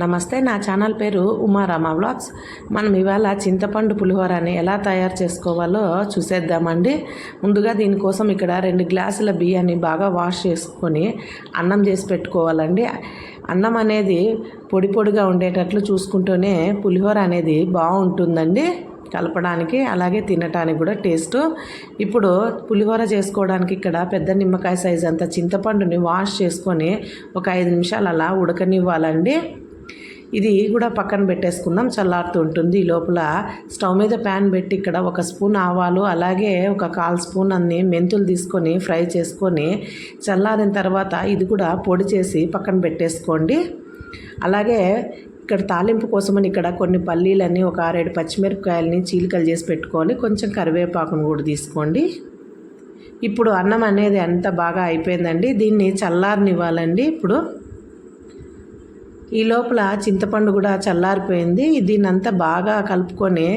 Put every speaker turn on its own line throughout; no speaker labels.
నమస్తే నా ఛానల్ పేరు ఉమారామ వ్లాగ్స్. మనం ఇవాళ చింతపండు పులిహోరని ఎలా తయారు చేసుకోవాలో చూసేద్దామండి. ముందుగా దీనికోసం ఇక్కడ రెండు గ్లాసుల బియ్యాన్ని బాగా వాష్ చేసుకొని అన్నం చేసి పెట్టుకోవాలండి. అన్నం అనేది పొడి పొడిగా ఉండేటట్లు చూసుకుంటూనే పులిహోర అనేది బాగుంటుందండి. కలపడానికి అలాగే తినటానికి కూడా టేస్ట్. ఇప్పుడు పులిహోర చేసుకోవడానికి ఇక్కడ పెద్ద నిమ్మకాయ సైజ్ అంత చింతపండుని వాష్ చేసుకొని ఒక ఐదు నిమిషాలు అలా ఉడకనివ్వాలండి. ఇది కూడా పక్కన పెట్టేసుకుందాం చల్లారుతూ ఉంటుంది. ఈ లోపల స్టవ్ మీద ప్యాన్ పెట్టి ఇక్కడ ఒక స్పూన్ ఆవాలు అలాగే ఒక కాల్ స్పూన్ అన్ని మెంతులు తీసుకొని ఫ్రై చేసుకొని చల్లారిన తర్వాత ఇది కూడా పొడి చేసి పక్కన పెట్టేసుకోండి. అలాగే ఇక్కడ తాలింపు కోసమని ఇక్కడ కొన్ని పల్లీలని ఒక ఆరేడు పచ్చిమిరపకాయలని చీలికలు చేసి పెట్టుకొని కొంచెం కరివేపాకును కూడా తీసుకోండి. ఇప్పుడు అన్నం అనేది అంత బాగా అయిపోయిందండి దీన్ని చల్లారనివ్వాలండి ఇప్పుడు. ఈ లోపల చింతపండు కూడా చల్లారిపోయింది. దీనంతా బాగా కలుపుకొని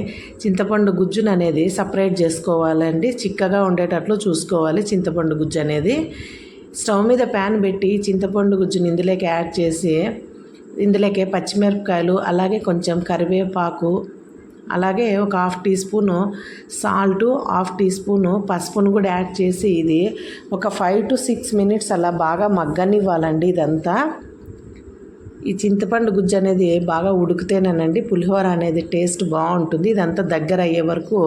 చింతపండు గుజ్జును అనేది సపరేట్ చేసుకోవాలండి. చిక్కగా ఉండేటట్లు చూసుకోవాలి చింతపండు గుజ్జు అనేది. స్టవ్ మీద ప్యాన్ పెట్టి చింతపండు గుజ్జుని ఇందులోకి యాడ్ చేసి ఇందులోకి పచ్చిమిరపకాయలు అలాగే కొంచెం కరివేపాకు అలాగే ఒక half teaspoon salt half teaspoon పసుపును కూడా యాడ్ చేసి ఇది ఒక ఫైవ్ టు సిక్స్ మినిట్స్ అలా బాగా మగ్గనివ్వాలండి ఇదంతా. ఈ చింతపండు గుజ్జు అనేది బాగా ఉడికితేనేనండి పులిహోర అనేది టేస్ట్ బాగుంటుంది. ఇదంతా దగ్గర అయ్యే వరకు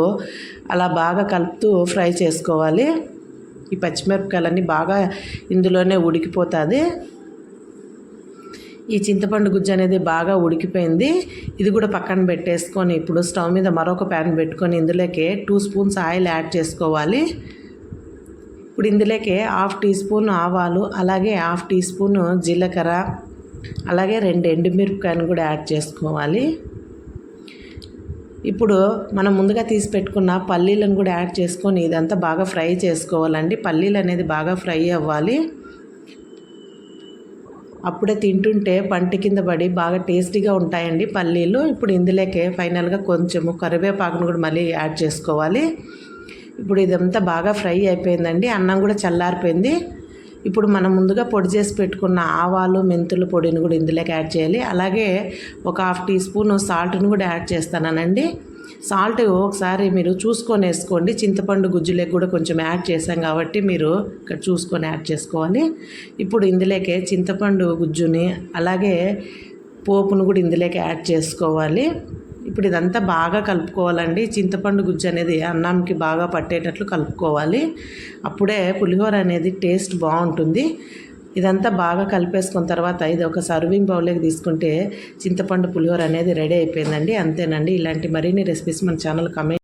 అలా బాగా కలుపుతూ ఫ్రై చేసుకోవాలి. ఈ పచ్చిమిరపకాయలన్నీ బాగా ఇందులోనే ఉడికిపోతుంది. ఈ చింతపండు గుజ్జు అనేది బాగా ఉడికిపోయింది. ఇది కూడా పక్కన పెట్టేసుకొని ఇప్పుడు స్టవ్ మీద మరొక ప్యాన్ పెట్టుకొని ఇందులోకి టూ స్పూన్స్ ఆయిల్ యాడ్ చేసుకోవాలి. ఇప్పుడు ఇందులోకే హాఫ్ టీ స్పూన్ ఆవాలు అలాగే హాఫ్ టీ స్పూన్ జీలకర్ర అలాగే రెండు ఎండుమిరపకాయలు కూడా యాడ్ చేసుకోవాలి. ఇప్పుడు మనం ముందుగా తీసి పెట్టుకున్న పల్లీలను కూడా యాడ్ చేసుకొని ఇదంతా బాగా ఫ్రై చేసుకోవాలండి. పల్లీలు అనేది బాగా ఫ్రై అవ్వాలి. అప్పుడే తింటుంటే పంట కింద పడి బాగా టేస్టీగా ఉంటాయండి పల్లీలు. ఇప్పుడు ఇందులోకే ఫైనల్గా కొంచెము కరివేపాకును కూడా మళ్ళీ యాడ్ చేసుకోవాలి. ఇప్పుడు ఇదంతా బాగా ఫ్రై అయిపోయిందండి. అన్నం కూడా చల్లారిపోయింది. ఇప్పుడు మనం ముందుగా పొడి చేసి పెట్టుకున్న ఆవాలు మెంతుల పొడిని కూడా ఇందులోకి యాడ్ చేయాలి. అలాగే ఒక హాఫ్ టీ స్పూన్ సాల్ట్ని కూడా యాడ్ చేస్తానండి సాల్ట్ ఒకసారి మీరు చూసుకొని వేసుకోండి. చింతపండు గుజ్జులోకి కూడా కొంచెం యాడ్ చేసాం కాబట్టి మీరు ఇక్కడ చూసుకొని యాడ్ చేసుకోవాలి. ఇప్పుడు ఇందులోకి చింతపండు గుజ్జుని అలాగే పోపును కూడా ఇందులోకి యాడ్ చేసుకోవాలి. ఇప్పుడు ఇదంతా బాగా కలుపుకోవాలండి. చింతపండు గుజ్జు అనేది అన్నంకి బాగా పట్టేటట్లు కలుపుకోవాలి. అప్పుడే పులిహోర అనేది టేస్ట్ బాగుంటుంది. ఇదంతా బాగా కలిపేసుకున్న తర్వాత ఇది ఒక సర్వింగ్ బౌల్లోకి తీసుకుంటే చింతపండు పులిహోర అనేది రెడీ అయిపోయిందండి. అంతేనండి. ఇలాంటి మరిన్ని రెసిపీస్ మన ఛానల్ కమెంట్